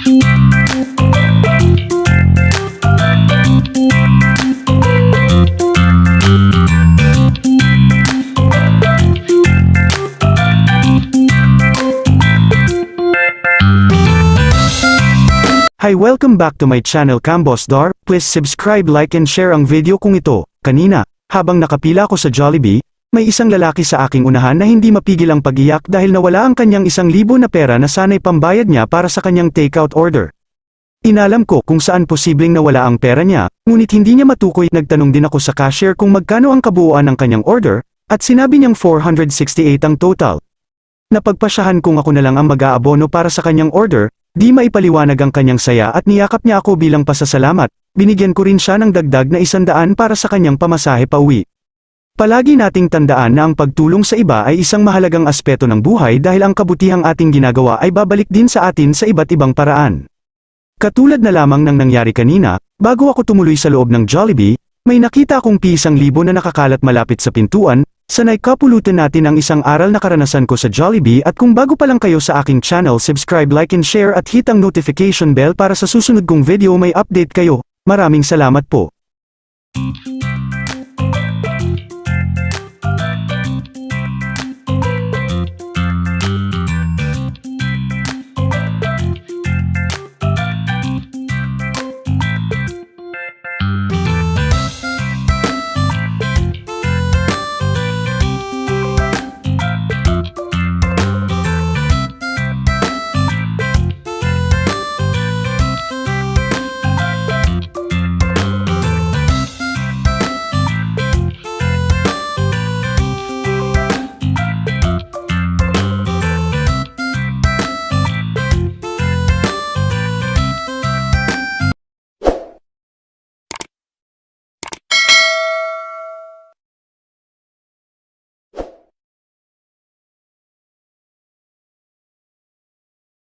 Hi welcome back to my channel Cambos Dar, please subscribe like and share ang video kong ito. Kanina, habang nakapila ko sa Jollibee, may isang lalaki sa aking unahan na hindi mapigil ang pag-iyak dahil nawala ang kanyang isang libo na pera na sana'y pambayad niya para sa kanyang takeout order. Inalam ko kung saan posibleng nawala ang pera niya, ngunit hindi niya matukoy nagtanong din ako sa cashier kung magkano ang kabuuan ng kanyang order, at sinabi niyang 468 ang total. Napagpasyahan kung ako na lang ang mag-aabono para sa kanyang order, di maipaliwanag ang kanyang saya at niyakap niya ako bilang pasasalamat, binigyan ko rin siya ng dagdag na isandaan para sa kanyang pamasahe pauwi. Palagi nating tandaan na ang pagtulong sa iba ay isang mahalagang aspeto ng buhay dahil ang kabutihang ating ginagawa ay babalik din sa atin sa iba't ibang paraan. Katulad na lamang ng nangyari kanina, bago ako tumuloy sa loob ng Jollibee, may nakita akong pisang libo na nakakalat malapit sa pintuan, sanay kapulutan natin ang isang aral na karanasan ko sa Jollibee at kung bago pa lang kayo sa aking channel subscribe like and share at hit ang notification bell para sa susunod kong video may update kayo, maraming salamat po.